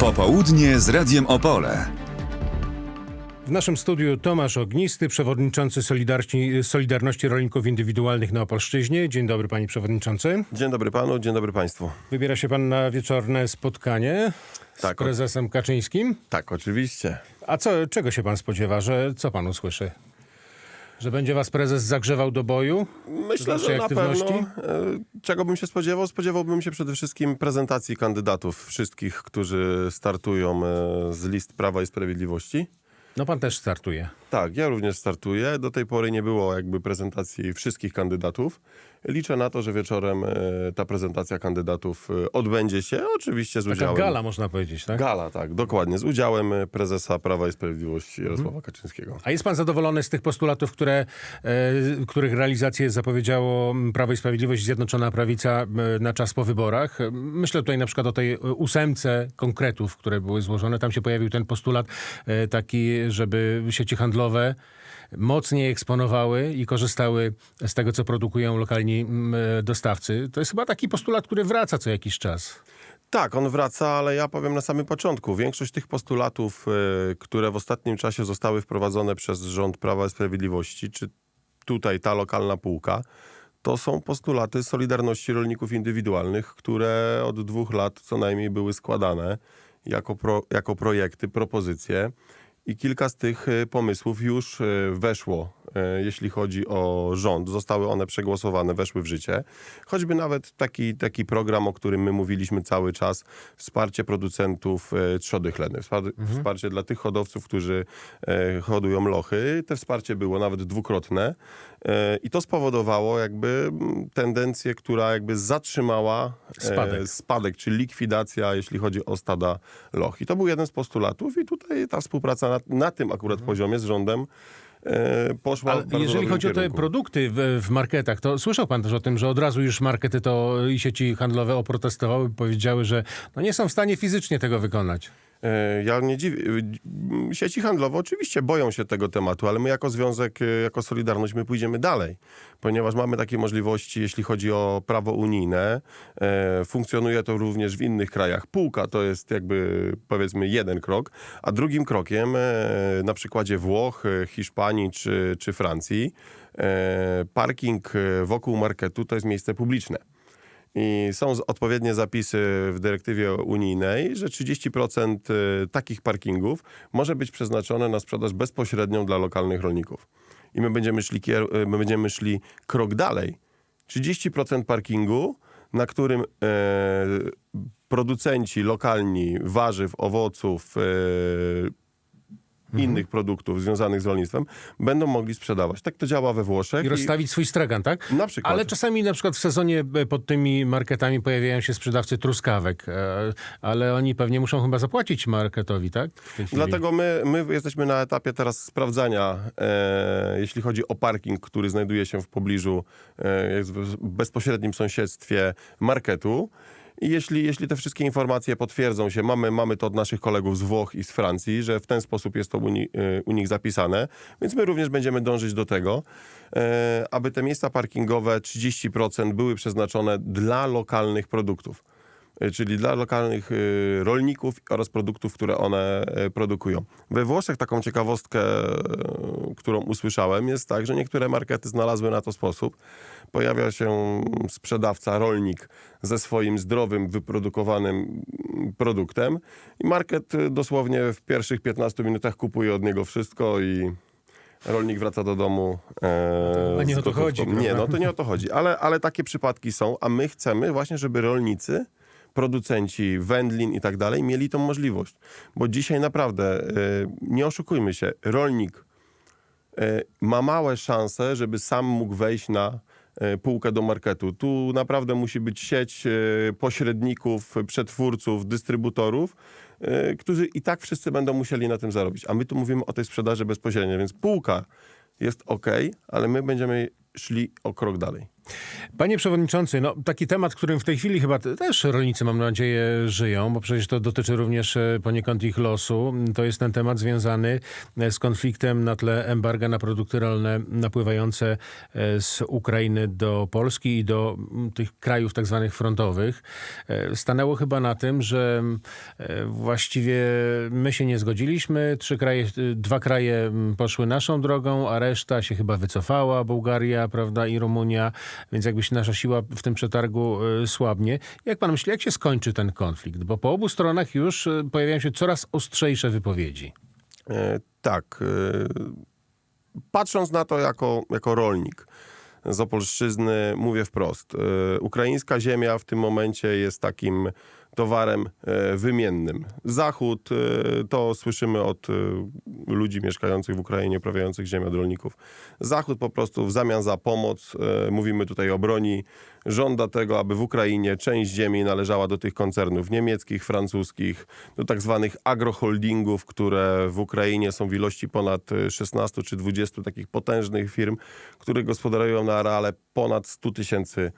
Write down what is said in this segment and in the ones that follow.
Popołudnie z Radiem Opole. W naszym studiu Tomasz Ognisty, przewodniczący Solidarności, Solidarności Rolników Indywidualnych na Opolszczyźnie. Dzień dobry, panie przewodniczący. Dzień dobry panu, dzień dobry państwu. Wybiera się pan na wieczorne spotkanie z Tak, o- prezesem Kaczyńskim. Tak, oczywiście. A co, czego się pan spodziewa, że co pan usłyszy? Że będzie was prezes zagrzewał do boju? Myślę, że na pewno. e, Czego bym się spodziewał? Spodziewałbym się przede wszystkim prezentacji kandydatów, wszystkich, którzy startują e, z list Prawa i Sprawiedliwości. No pan też startuje. Tak, ja również startuję. Do tej pory nie było jakby prezentacji wszystkich kandydatów. Liczę na to, że wieczorem e, ta prezentacja kandydatów e, odbędzie się, oczywiście z Taka udziałem... gala można powiedzieć, tak? Gala, tak, dokładnie. Z udziałem e, prezesa Prawa i Sprawiedliwości Mhm. Jarosława Kaczyńskiego. A jest pan zadowolony z tych postulatów, które, e, których realizację zapowiedziało Prawo i Sprawiedliwość, Zjednoczona Prawica na czas po wyborach? Myślę tutaj na przykład o tej e, ósemce konkretów, które były złożone. Tam się pojawił ten postulat e, taki, żeby sieci handlowe mocniej eksponowały i korzystały z tego, co produkują lokalni mm, e, dostawcy. To jest chyba taki postulat, który wraca co jakiś czas. Tak, on wraca, ale ja powiem na samym początku. Większość tych postulatów, e, które w ostatnim czasie zostały wprowadzone przez rząd Prawa i Sprawiedliwości, czy tutaj ta lokalna półka, to są postulaty Solidarności Rolników Indywidualnych, które od dwóch lat co najmniej były składane jako, pro, jako projekty, propozycje. I kilka z tych e, pomysłów już e, weszło, e, jeśli chodzi o rząd. Zostały one przegłosowane, weszły w życie. Choćby nawet taki, taki program, o którym my mówiliśmy cały czas, wsparcie producentów trzody chlewnej, wspar- wsparcie dla tych hodowców, którzy hodują lochy. Te wsparcie było nawet dwukrotne i to spowodowało jakby tendencję, która jakby zatrzymała Spadek. spadek, czyli likwidacja, jeśli chodzi o stada loch. I to był jeden z postulatów i tutaj ta współpraca na, na tym akurat poziomie z rządem e, poszła Ale jeżeli chodzi o te kierunku. produkty w, w marketach, to słyszał pan też o tym, że od razu już markety to i sieci handlowe oprotestowały, powiedziały, że no nie są w stanie fizycznie tego wykonać. E, Ja nie dziwię. m, Sieci handlowe oczywiście boją się tego tematu, ale my jako związek, e, jako Solidarność, my pójdziemy dalej, ponieważ mamy takie możliwości, jeśli chodzi o prawo unijne. E, Funkcjonuje to również w innych krajach. Półka to jest jakby powiedzmy jeden krok, a drugim krokiem e, na przykładzie Włoch, Hiszpanii czy, czy Francji parking wokół marketu to jest miejsce publiczne. I są odpowiednie zapisy w dyrektywie unijnej, że 30% y, takich parkingów może być przeznaczone na sprzedaż bezpośrednią dla lokalnych rolników. I my będziemy szli, y, my będziemy szli krok dalej. 30% parkingu, na którym e, producenci lokalni warzyw, owoców, e, innych produktów związanych z rolnictwem będą mogli sprzedawać. Tak to działa we Włoszech. I rozstawić swój stragan, tak? Na przykład. Ale czasami na przykład w sezonie e, pod tymi marketami pojawiają się sprzedawcy truskawek, e, ale oni pewnie muszą chyba zapłacić marketowi, tak? Dlatego my, my jesteśmy na etapie teraz sprawdzania, e, jeśli chodzi o parking, który znajduje się w pobliżu, e, jest w bezpośrednim sąsiedztwie marketu. I jeśli, jeśli te wszystkie informacje potwierdzą się, mamy, mamy to od naszych kolegów z Włoch i z Francji, że w ten sposób jest to u, u nich zapisane, więc my również będziemy dążyć do tego, e, aby te miejsca parkingowe 30% były przeznaczone dla lokalnych produktów. y, czyli dla lokalnych y, rolników oraz produktów, które one y, produkują. We Włoszech taką ciekawostkę, y, którą usłyszałem, jest tak, że niektóre markety znalazły na to sposób. Pojawia się sprzedawca, rolnik ze swoim zdrowym, wyprodukowanym mm, produktem i market y, dosłownie w pierwszych 15 minutach kupuje od niego wszystko i rolnik wraca do domu. E, chyba nie o to chodzi, Nie, no to nie o to chodzi, ale, ale takie przypadki są, a my chcemy właśnie, żeby rolnicy, producenci wędlin i tak dalej mieli tą możliwość. Bo dzisiaj naprawdę, e, nie oszukujmy się, rolnik e, ma małe szanse, żeby sam mógł wejść na e, półkę do marketu. Tu naprawdę musi być sieć pośredników, przetwórców, dystrybutorów, którzy i tak wszyscy będą musieli na tym zarobić. A my tu mówimy o tej sprzedaży bezpośredniej, więc półka jest ok, ale my będziemy szli o krok dalej. Panie przewodniczący, no, taki temat, którym w tej chwili chyba te- też rolnicy, mam nadzieję, żyją, bo przecież to dotyczy również e, poniekąd ich losu. To jest ten temat związany e, z konfliktem na tle embarga na produkty rolne napływające e, z Ukrainy do Polski i do mm, tych krajów tak zwanych frontowych. Stanęło chyba na tym, że e, właściwie my się nie zgodziliśmy. Trzy kraje, dwa kraje mm, poszły naszą drogą, a reszta się chyba wycofała. Bułgaria, prawda, i Rumunia, więc jakbyś nasza siła w tym przetargu e, słabnie. Jak pan myśli, jak się skończy ten konflikt? Bo po obu stronach już e, pojawiają się coraz ostrzejsze wypowiedzi. E, tak. e, Patrząc na to jako, jako rolnik z Opolszczyzny, mówię wprost. e, Ukraińska ziemia w tym momencie jest takim towarem e, wymiennym. Zachód, e, to słyszymy od e, ludzi mieszkających w Ukrainie, uprawiających ziemię od rolników. Zachód po prostu w zamian za pomoc, mówimy tutaj o broni, żąda tego, aby w Ukrainie część ziemi należała do tych koncernów niemieckich, francuskich, do tak zwanych agroholdingów, które w Ukrainie są w ilości ponad e, 16 czy 20 takich potężnych firm, które gospodarują na areale ponad 100 tysięcy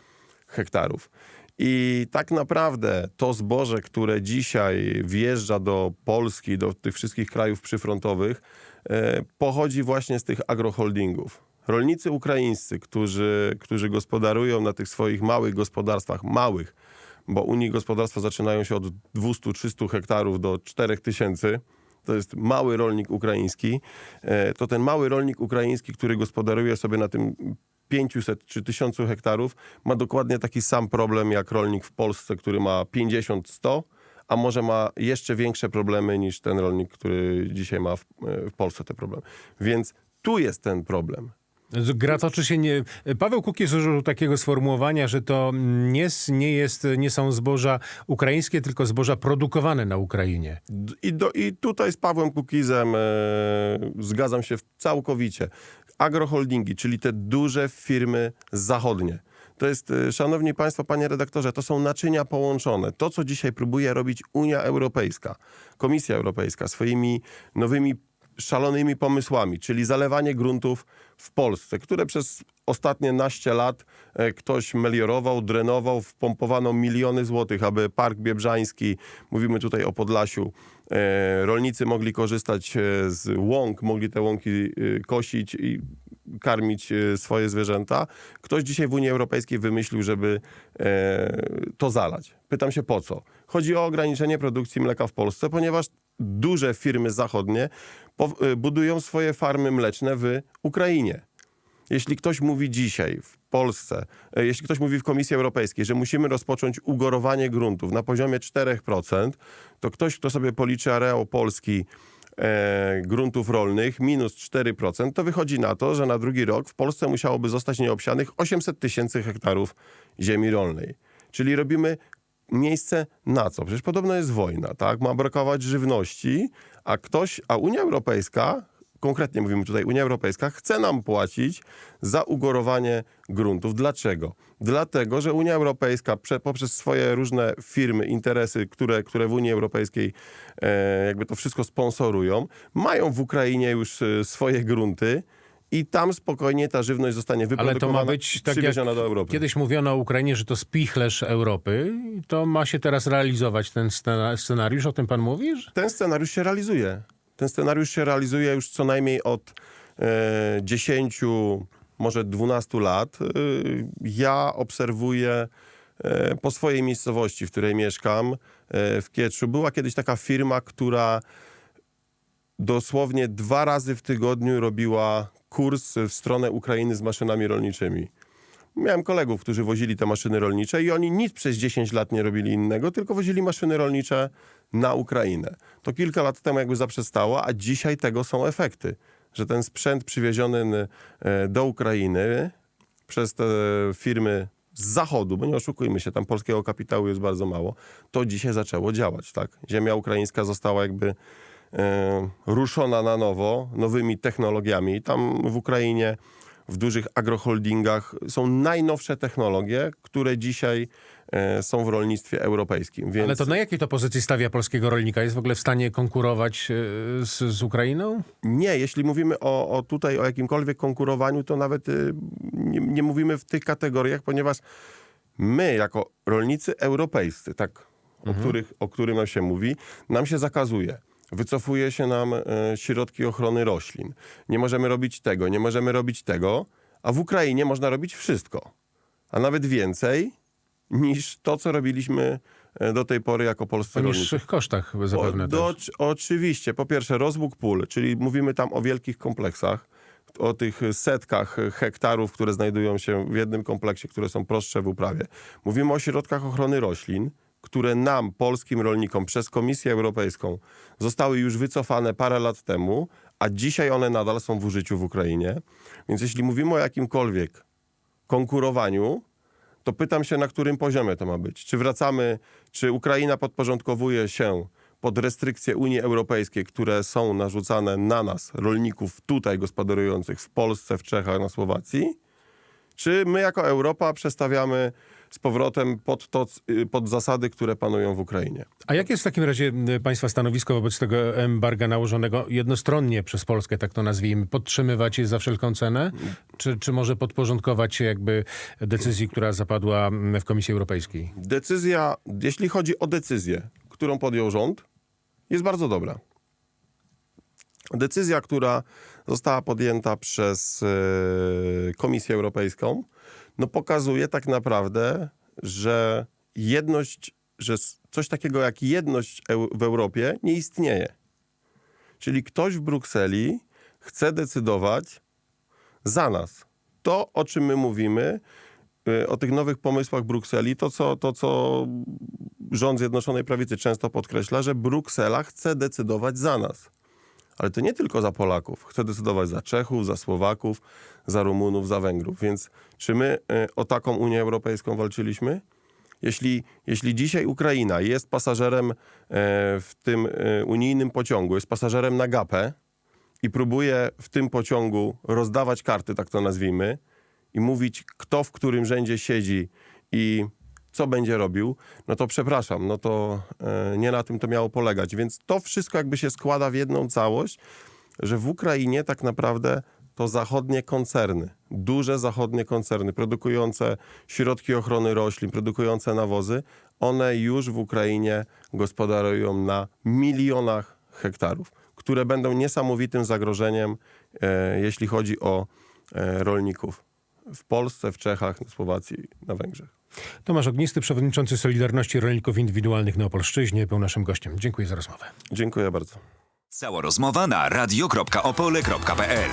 hektarów. I tak naprawdę to zboże, które dzisiaj wjeżdża do Polski, do tych wszystkich krajów przyfrontowych, e, pochodzi właśnie z tych agroholdingów. Rolnicy ukraińscy, którzy, którzy gospodarują na tych swoich małych gospodarstwach, małych, bo u nich gospodarstwa zaczynają się od 200-300 hektarów do 4000, to jest mały rolnik ukraiński, e, to ten mały rolnik ukraiński, który gospodaruje sobie na tym 500 czy 1000 hektarów, ma dokładnie taki sam problem jak rolnik w Polsce, który ma 50-100, a może ma jeszcze większe problemy niż ten rolnik, który dzisiaj ma w, w Polsce te problemy. Więc tu jest ten problem. Gra toczy się nie... Paweł Kukiz użył takiego sformułowania, że to nie, nie, jest, nie są zboża ukraińskie, tylko zboża produkowane na Ukrainie. I, do, I tutaj z Pawłem Kukizem e, zgadzam się całkowicie. Agroholdingi, czyli te duże firmy zachodnie. To jest, e, szanowni państwo, panie redaktorze, to są naczynia połączone. To, co dzisiaj próbuje robić Unia Europejska, Komisja Europejska swoimi nowymi szalonymi pomysłami, czyli zalewanie gruntów w Polsce, które przez ostatnie naście lat e, ktoś meliorował, drenował, wpompowano miliony złotych, aby Park Biebrzański, mówimy tutaj o Podlasiu, e, rolnicy mogli korzystać e, z łąk, mogli te łąki kosić i karmić swoje zwierzęta. Ktoś dzisiaj w Unii Europejskiej wymyślił, żeby to zalać. Pytam się po co? Chodzi o ograniczenie produkcji mleka w Polsce, ponieważ duże firmy zachodnie e, budują swoje farmy mleczne w Ukrainie. Jeśli ktoś mówi dzisiaj w Polsce, e, jeśli ktoś mówi w Komisji Europejskiej, że musimy rozpocząć ugorowanie gruntów na poziomie 4%, to ktoś, kto sobie policzy areał Polski e, gruntów rolnych minus 4%, to wychodzi na to, że na drugi rok w Polsce musiałoby zostać nieobsianych 800 tysięcy hektarów ziemi rolnej. Czyli robimy miejsce na co? Przecież podobno jest wojna, tak? Ma brakować żywności, a ktoś, a Unia Europejska, konkretnie mówimy tutaj Unia Europejska, chce nam płacić za ugorowanie gruntów. Dlaczego? Dlatego, że Unia Europejska prze, poprzez swoje różne firmy, interesy, które, które w Unii Europejskiej e, jakby to wszystko sponsorują, mają w Ukrainie już e, swoje grunty i tam spokojnie ta żywność zostanie Ale wyprodukowana, to ma być tak jak do Europy. kiedyś mówiono o Ukrainie, że to spichlerz Europy. To ma się teraz realizować ten scena- scenariusz, o tym pan mówisz? ten scenariusz się realizuje. Ten scenariusz się realizuje już co najmniej od e, 10, może 12 lat. E, ja obserwuję e, po swojej miejscowości, w której mieszkam, e, w Kietrzu. Była kiedyś taka firma, która dosłownie dwa razy w tygodniu robiła kurs w stronę Ukrainy z maszynami rolniczymi. Miałem kolegów, którzy wozili te maszyny rolnicze i oni nic przez 10 lat nie robili innego, tylko wozili maszyny rolnicze na Ukrainę. To kilka lat temu jakby zaprzestało, a dzisiaj tego są efekty, że ten sprzęt przywieziony e, do Ukrainy przez te firmy z zachodu, bo nie oszukujmy się, tam polskiego kapitału jest bardzo mało, to dzisiaj zaczęło działać, tak? Ziemia ukraińska została jakby ruszona na nowo, nowymi technologiami. Tam w Ukrainie w dużych agroholdingach są najnowsze technologie, które dzisiaj e, są w rolnictwie europejskim. Więc Ale to na jakiej to pozycji stawia polskiego rolnika? Jest w ogóle w stanie konkurować e, z, z Ukrainą? nie, jeśli mówimy o, o tutaj o jakimkolwiek konkurowaniu, to nawet nie, nie mówimy w tych kategoriach, ponieważ my jako rolnicy europejscy, tak, o, których, o którym się mówi, nam się zakazuje. Wycofuje się nam e, środki ochrony roślin. Nie możemy robić tego, nie możemy robić tego, a w Ukrainie można robić wszystko. A nawet więcej niż to, co robiliśmy e, do tej pory jako polscy O rolnicy. niższych kosztach zapewne O, do, też. oczywiście. Po pierwsze, rozłóg pól, czyli mówimy tam o wielkich kompleksach, o tych setkach hektarów, które znajdują się w jednym kompleksie, które są prostsze w uprawie. Mówimy o środkach ochrony roślin, które nam, polskim rolnikom, przez Komisję Europejską zostały już wycofane parę lat temu, a dzisiaj one nadal są w użyciu w Ukrainie. Więc jeśli mówimy o jakimkolwiek konkurowaniu, to pytam się, na którym poziomie to ma być. Czy wracamy, czy Ukraina podporządkowuje się pod restrykcje Unii Europejskiej, które są narzucane na nas, rolników tutaj gospodarujących w Polsce, w Czechach, na Słowacji? Czy my jako Europa przestawiamy z powrotem pod, to, y, pod zasady, które panują w Ukrainie? A jakie jest w takim razie y, państwa stanowisko wobec tego embarga nałożonego jednostronnie przez Polskę, tak to nazwijmy? Podtrzymywać je za wszelką cenę? Czy, czy może podporządkować się jakby decyzji, która zapadła mm, w Komisji Europejskiej? Decyzja, jeśli chodzi o decyzję, którą podjął rząd, jest bardzo dobra. Decyzja, która została podjęta przez e, Komisję Europejską, no pokazuje tak naprawdę, że jedność, że coś takiego jak jedność w Europie nie istnieje. Czyli ktoś w Brukseli chce decydować za nas. To, o czym my mówimy, y, o tych nowych pomysłach Brukseli, to co, to co rząd Zjednoczonej Prawicy często podkreśla, że Bruksela chce decydować za nas. Ale to nie tylko za Polaków. Chce decydować za Czechów, za Słowaków, za Rumunów, za Węgrów. Więc czy my y, o taką Unię Europejską walczyliśmy? Jeśli, jeśli dzisiaj Ukraina jest pasażerem e, w tym e, unijnym pociągu, jest pasażerem na gapę i próbuje w tym pociągu rozdawać karty, tak to nazwijmy, i mówić, kto w którym rzędzie siedzi i co będzie robił, no to przepraszam, no to e, nie na tym to miało polegać. Więc to wszystko jakby się składa w jedną całość, że w Ukrainie tak naprawdę to zachodnie koncerny, duże zachodnie koncerny produkujące środki ochrony roślin, produkujące nawozy, one już w Ukrainie gospodarują na milionach hektarów, które będą niesamowitym zagrożeniem, e, jeśli chodzi o e, rolników w Polsce, w Czechach, na Słowacji, na Węgrzech. Tomasz Ognisty, przewodniczący Solidarności Rolników Indywidualnych na Opolszczyźnie, był naszym gościem. Dziękuję za rozmowę. Dziękuję bardzo. Cała rozmowa na radio.opole.pl